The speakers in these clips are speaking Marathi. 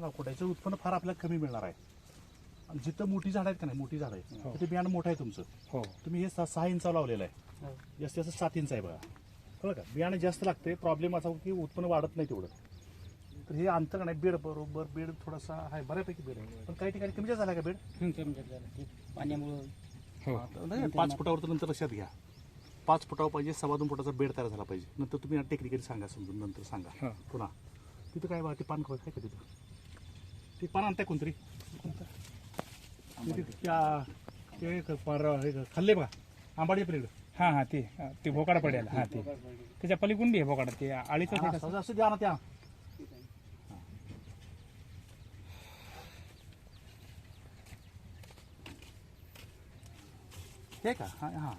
ना कुठायचं उत्पन्न फार आपल्याला कमी मिळणार आहे. आणि जिथं मोठी झाड आहेत का नाही मोठी झाड आहे हो. तिथे बियाणं मोठं आहे तुमचं. हो. तुम्ही हे सहा सहा इंचावर लावलेलं आहे. जास्तीत जास्त सात इंच आहे बघा. कळलं का? बियाणं जास्त लागते प्रॉब्लेम असा की उत्पन्न वाढत नाही तेवढं. तर हे अंतर नाही. बेड बरोबर बेड थोडासा आहे. बऱ्यापैकी बेड आहे. पण काही ठिकाणी कमी जास्त झाला का बेड? पाण्यामुळं. हो. पाच फुटावर तर नंतर लक्षात घ्या. पाच फुटावर पाहिजे सव्वा दोन फुटाचा बेड तयार झाला पाहिजे. नंतर तुम्ही टेक्निकली सांगा समजून नंतर सांगा. हा. पुन्हा. तिथं काय बा ते पान काय का तिथं? ते पान आणताय कोणतरी ते- ते- त्या- ते एक पार हे खाल्ले बघा आंबाडी पलीकडे हा हा ते हा, ते भोकाडा पडेल. हा ते. त्याच्या पलीकडून बी आहे भोकाडा ते आळीचं ते कसं असं द्या ना त्या. हे का? हा हा.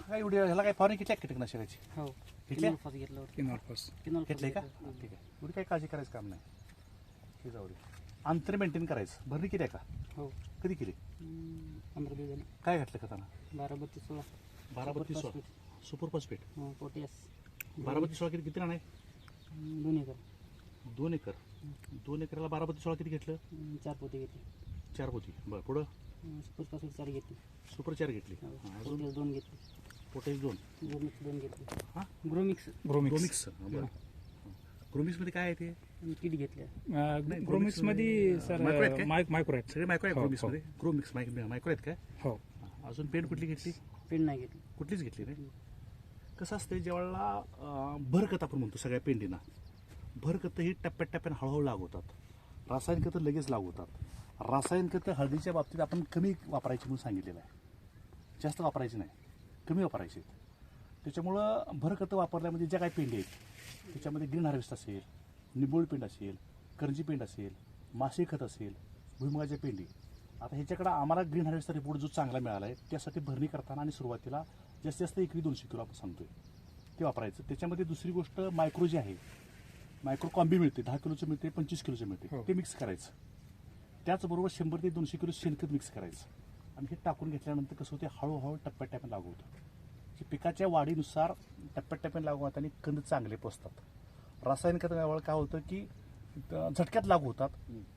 काय एवढी ह्याला काय फवारणी किती कीटकनाशकाची हो. घेतल्या? किनॉल फास घेतलं होतं. किनॉल फॉस. किनॉल फास घेतलंय का. हा, ठीक आहे. एवढी काही काळजी करायचं काम नाही. हे जाऊ दे. अंतर मेंटेन करायचं. भरणी किती आहे का? हो. कधी केली? हम्म, पंधरा दिवस झाले काय घातलं खताना बारा बत्तीस सोळा. बारा बत्तीस सोळा. सुपर फॉस्फेट हो, पोटॅश. बारा बत्तीस सोळा किती किती राहणार हम्म, दोन एकर. दोन एकर. दोन एकरला बारा बत्तीस सोळा किती घेतलं? हम्म, चार पोते घेतले. चार होती बरं पुढं? हम्म, सुपर फॉस्फेट चार घेतली. सुपर चार घेतली. हो, हा, अजून? पोटॅश दोन घेतली. पोटॅश दोन. ग्रोमिक्स दोन घेतली. हा? ग्रोमिक्स ग्रोमिक्स ग्रोमिक्स बरं. ग्रोमिक्समध्ये काय आहे ते? किट घेतल्या. नाही, ग्रोमिक्समध्ये सर मायक्रो आहेत काय? मायक मायक्रो आहेत. सगळे मायक्रो आहे हो, ग्रोमिक्स हो. मध्ये? ग्रोमिक्स मायक मायक्रो आहेत काय हो. अजून पेंट कुठली घेतली? पेंड नाही घेतली. कुठलीच घेतली नाही? कसं असते ज्यावेळेला अं, भरखत आपण म्हणतो सगळ्या पेंडीना भरखतं ही टप्प्यात टप्प्याने हळूहळू लागू होतात रासायनिक खतं लगेच लागू होतात रासायनिक खतं हळदीच्या बाबतीत आपण कमी वापरायची म्हणून सांगितलेलं आहे. जास्त वापरायची नाही. कमी वापरायची त्याच्यामुळं भरखतं वापरल्यामध्ये ज्या काही पेंडी आहेत त्याच्यामध्ये ग्रीन हार्वेस्ट असेल निबोळ पेंड असेल करंजी पेंड असेल मासे खत असेल भुईमुगाच्या पेंडी. आता ह्याच्याकडं आम्हाला ग्रीन हार्वेस्टचा रिपोर्ट जो चांगला मिळाला आहे त्यासाठी भरणी करताना आणि सुरुवातीला जास्तीत जास्त एकरी दोनशे किलो आपण सांगतोय. ते वापरायचं. त्याच्यामध्ये दुसरी गोष्ट मायक्रो जे आहे मायक्रो कॉम्बी मिळते दहा किलोचं मिळते पंचवीस किलोचं मिळते. हो. ते मिक्स करायचं. त्याचबरोबर शंभर ते दोनशे किलो शेणखत मिक्स करायचं. आणि हे टाकून घेतल्यानंतर कसं होते हळूहळू टप्प्यात टप्प्याने लागू होतं. की पिकाच्या वाढीनुसार टप्प्यात टप्प्याने लागू होतात आणि कंद चांगले पोचतात रासायनिक खतं वेळेला काय होतं की झटक्यात लागू होतात.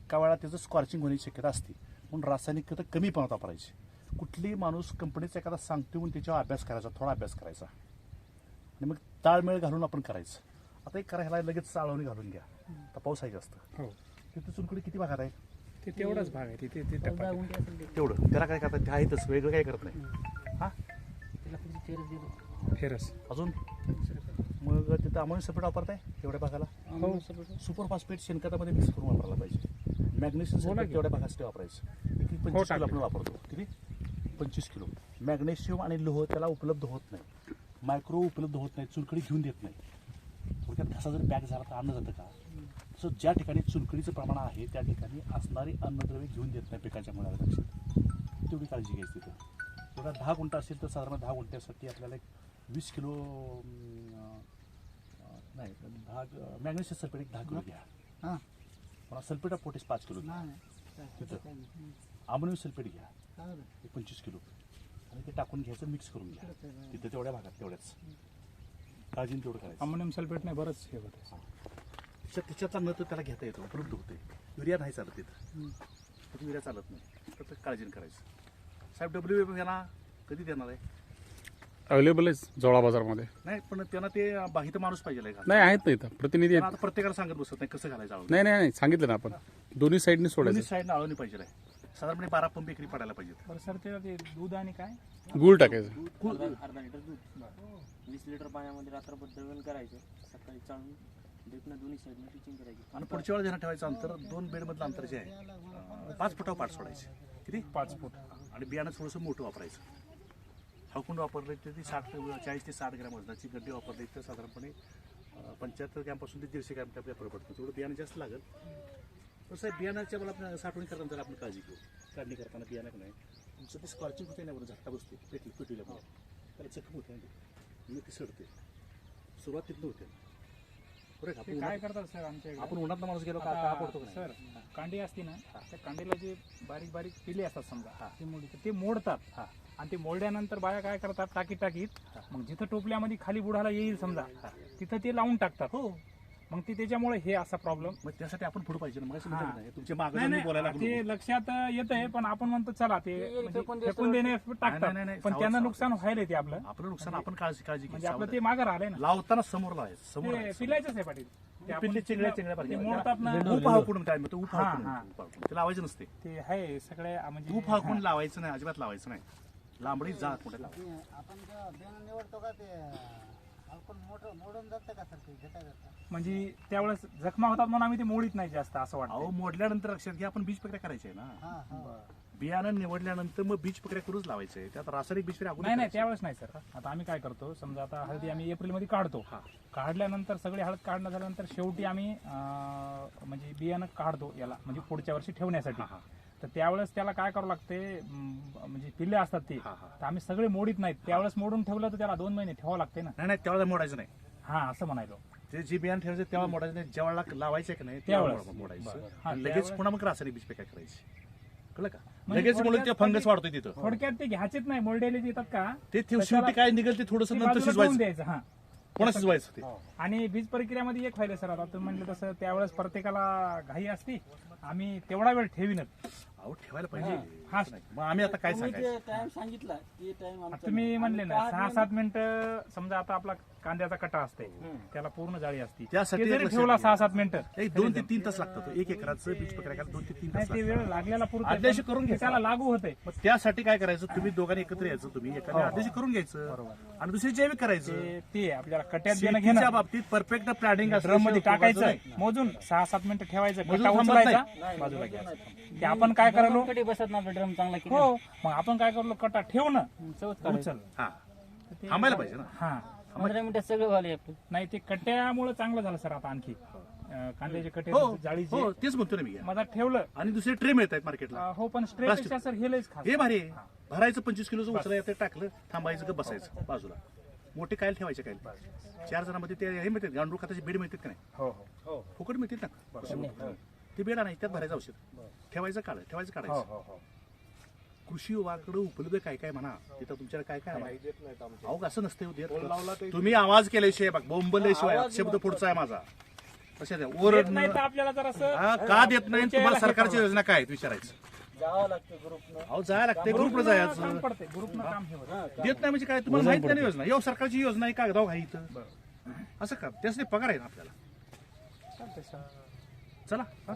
काही वेळा त्याचं स्कॉर्चिंग होण्याची शक्यता असते. म्हणून रासायनिक खतं कमी प्रमाणात वापरायची कुठलीही माणूस कंपनीचा एखादा सांगतो म्हणून त्याच्यावर अभ्यास करायचा थोडा अभ्यास करायचा. आणि मग ताळमेळ घालून आपण करायचं. आता एक करा ह्याला लगेच चाळवणी घालून घ्या. आता पाऊस आहे जास्त. हो. तिथं चुनकुडी किती भागात आहे? ते तेवढाच भाग आहे. तिथे ते. तेवढं. त्याला काय करतात? ते आहेतच. वेगळं काय करत नाही. हा? फेरस. अजून? मग तिथं अमोनियम सल्फेट वापरताय? एवढ्या भागाला? हो. सुपर फॉस्फेट शेणखतामध्ये मिक्स करून वापरायला पाहिजे. मॅग्नेशियम हो सल्फेट. तेवढ्या भागासाठी वापरायचं. किती? पंचवीस किलो. आपण वापरतो. किती? पंचवीस किलो. मॅग्नेशियम आणि लोह त्याला उपलब्ध होत नाही. मायक्रो उपलब्ध होत नाही. चुनखडी घेऊन देत नाही. थोडक्यात घसा जर पॅक झाला तर अन्न जातं का? तसं ज्या ठिकाणी चुनखडीचं प्रमाण आहे त्या ठिकाणी असणारी अन्नद्रव्य घेऊन देत नाही पिकाच्या मुळाला लक्षात तेवढी काळजी घ्यायची तिथं तेवढा दहा गुंठा असेल तर साधारण दहा गुंठ्यासाठी आपल्याला एक वीस किलो नाही दहा मॅग्नेशियम सल्फेट एक दहा किलो घ्या. हां. मला सल्फेट ऑफ पोटॅश पाच किलो घ्या. तिथं. अमोनियम सल्फेट घ्या. एक पंचवीस किलो. आणि ते टाकून घ्यायचं मिक्स करून घ्या. तिथं तेवढ्या भागात तेवढ्याच. काळजीने तेवढं करायचं. अमोनियम सल्फेट नाही बरंच हे होतं त्याच्यात त्याच्याचा न तर त्याला घेता येतो उपलब्ध होते युरिया नाही चालत तिथं. तिथं युरिया चालत नाही. फक्त काळजीने करायचं. साहेब डब्ल्यू एफ यांना कधी देणार आहे? अवेलेबल आहे जवळा बाजारमध्ये. नाही पण त्यांना ते बाहित माणूस पाहिजे आहे नाही आहेत ना इथं. प्रतिनिधी आहेत. आता प्रत्येकाला सांगत बसत नाही कसं घालायचं. नाही नाही नाही सांगितलं ना आपण. दोन्ही साईडने दोन्ही सोडायचं साईडनं आळवणी पाहिजे आहे. साधारणपणे बारा पंप एकरी पडायला पाहिजेत. बरं सर ते ते दूध आणि काय? गुळ टाकायचं. अर्धा अर्धा लिटर दूध. वीस लिटर पाण्यामध्ये रात्रभर द्रवण करायचं. सकाळी चाळून दोन्ही साईडने टिचिंग करायची. आणि पुढच्या वेळेला ठेवायचं अंतर दोन बेडमधलं अंतर जे आहे अं, पाच फुटावर पाठ सोडायचे. किती? पाच फूट. आणि बियाणं थोडंसं मोठं वापरायचं. हळकुंड वापरले तर ती साठ चाळीस ते साठ ग्रॅम वजनाची गड्डी वापरली तर साधारणपणे पंच्याहत्तर ग्रॅमपासून ते दीडशे ग्रॅम आपल्या फरक पडतो तेवढं बियाणं जास्त लागेल. तर आहे बियाणाच्या मला आपण साठवणी करताना जर आपण काळजी घेऊ. काढणी करताना बियाणं नाही. तुमचं ते स्कॉर्चिंग होते नाही बरं झाटा बसते पेटली पेटल्यामुळे त्याला चकम होते. ना मग ती सडते. सुरुवात तिथनं होते. बरं का ते आपण काय उन्हात- करतात सर आमच्या इकडे? आपण उन्हात माणूस गेलो का? का पडतो का नाही? सर कांडी असते ना त्या कांडीला जे बारीक बारीक पिले असतात समजा ते मोड ते मोडतात. आणि ते मोडल्यानंतर बाया काय करतात? टाकीत टाकीत मग जिथं टोपल्यामध्ये खाली बुडाला येईल समजा तिथं ते लावून टाकतात. हो. मग ती त्याच्यामुळे हे असा प्रॉब्लेम मग त्यासाठी आपण पुढे पाहिजे ना मग असं हा. म्हणलं नाही. तुमच्या मागे नाही बोलायला नाही लागलो. ते लक्षात येत आहे पण आपण म्हणतो चला ते म्हणजे फेकून देणे नाही, टाकतात नाही. पण सावध- त्यांना सावध. नुकसान व्हायलंय ते आपलं आपलं नुकसान आपण काळजी काळजी म्हणजे आपलं ते मागं राहिलंय ना लावताना समोर लावायचं समोर ते लावायचं. पिलायचंच आहे पाटील ते आपण पिल्ले चिंगड्या चिंगड्या ते पाहिजे. मोडतात ना ऊप हाकून काय म्हणतो ऊप हा, हाकून हा. ऊप हाकून. ते लावायचं नसते ते आहे सगळे म्हणजे ऊप हाकून लावायचं नाही अजिबात लावायचं नाही लांबडी जा कुठे आपण बियाणं निवडतो का ते हलकून मोठं मोडून जातं का सर ते घेता घेता. म्हणजे त्यावेळेस जखमा होतात म्हणून आम्ही ते मोडीत नाही जास्त असं अहो वाटतं मोडल्यानंतर लक्षात घ्या आपण बीज प्रक्रिया करायची आहे ना. हा हा. बियाणं निवडल्यानंतर मग बीज प्रक्रिया करूच लावायचंय त्यात रासायनिक बीज प्रक्रिया अगोदर नाही नाही करायची. त्यावेळेस नाही सर. आता आम्ही काय करतो समजा आता हळदी आम्ही एप्रिलमध्ये काढतो. काढल्यानंतर सगळी हळद काढणं झाल्यानंतर शेवटी आम्ही अं, म्हणजे बियाणं काढतो याला म्हणजे पुढच्या वर्षी ठेवण्यासाठी. तर त्यावेळेस त्याला काय करावं लागते म्हणजे पिल्ले असतात ते हा, हा. तर आम्ही सगळे मोडीत नाहीत. त्यावेळेस मोडून ठेवलं तर त्याला दोन महिने ठेवावं लागते ना. नाही नाही मोडायचं नाही. हा असं म्हणायलो ते जे बियाणं ठेवायचं तेव्हा मोडायचं नाही. जेव्हा लावायचं की नाही त्यावेळेस. तेव्हा मोडायचं. हा, आणि लगेच त्यावेळेस. पुन्हा मग रासायनिक बीज प्रक्रिया करायची. कळलं का? म्हणजे लगेच म्हणून ते थोडक्यात फंगस वाढतोय तिथं. थोडक्यात ते घ्यायचेच नाही. मोडलेले जे येतात का? ते शेवटी काय निघेल ते थोडस ते नंतर बाजूला शिजवायचं. ठेवून द्यायचं. हा. पुन्हा शिजवायचं ते? आणि बीज प्रक्रियामध्ये एक फायदा सर आता तुम्ही म्हणलं तसं त्यावेळेस प्रत्येकाला घाई असती. आम्ही तेवढा वेळ ठेवीनच. अहो ठेवायला पाहिजे. हा. असं नाही. मग आम्ही आता काय तुम्ही सांगायचं? जे टाइम सांगितला ते टाइम आता तुम्ही म्हणले ना सहा सात मिनिटं समजा आता आपला कांद्याचा कटा असते त्याला पूर्ण जाळी असते. त्यासाठी ते जरी लक्षात ठेवला घ्या. सहा सात मिनिटं एक दोन ते तीन तास लागतात एक एकराचं बीज करायला दोन ते तीन नाही तास ते लागतात. वेळ लागलेला आदल्या करून पुरतो घ्यायचा. त्याला लागू होते. मग त्यासाठी काय करायचं? तुम्ही दोघांनी एकत्र यायचं तुम्ही एखाद्या आदेश करून घ्यायचं. आणि दुसरी जैविक करायचं. ते ते आपल्याला कट्यात देणं शेतीच्या घेणं. बाबतीत परफेक्ट प्लॅनिंग ड्रममध्ये टाकायचं मोजून सहा सात मिनिटं ठेवायचं मजूर कटा थांबत उचलायचा बाजूला घ्यायचा. ते आपण काय करायलो? कधी बसत ना ड्रम चांगला की हो मग आपण काय करलो? कटा ठेवणं चौथ उचल. हा. थांबायला पाहिजे ना. हा. पंधरा मिनिटात सगळं झाले आपलं. नाही ते कट्ट्यामुळे चांगलं झालं सर आता आणखी. अं, कांद्याचे कट्टे हो जाळीचे. हो तेच म्हणतो ना मी. माझा ठेवलं. आणि दुसरे ट्रे मिळत आहेत मार्केटला अं, हो पण स्ट्रेपेक्षा सर हे लयच खास. हे भारी आहे. भरायचं पंचवीस किलोचं उचला येते टाकलं थांबायचं का बसायचं बाजूला. मोठे कायल ठेवायचे कायल? चार जणांमध्ये ते हे मिळतात. गांडूळ खताचे बेड मिळतात का नाही? हो हो. फुकट मिळतात ना? ते बेड नाही त्यात भरायचं औषध. ठेवायचं काढ ठेवायचं हो काढायचं. हो हो कृषी विभागाकडे उपलब्ध काय काय म्हणा तिथं तुमच्याकडे काय काय आहे? अहो असं नसते तुम्ही आवाज केल्याशिवाय बघ बोंबल्याशिवाय शब्द पुढचा आहे माझा. कशा द्या देत ओरड नाही तर आपल्याला जर असं. हा, का देत नाही तुम्हाला सरकारची योजना काय आहेत? विचारायचं. जावं लागतं ग्रुपनं. अहो जायला लागते. ग्रुपला काम जायचं. पडते ग्रुपनं काम हे होतं. देत नाही म्हणजे काय? तुम्हाला माहीत नाही योजना. यो सरकारची योजना आहे कागदाव घाई इथं. असं का? त्यासाठी पगार आहे ना आपल्याला. चालतंय, सर. चला हा?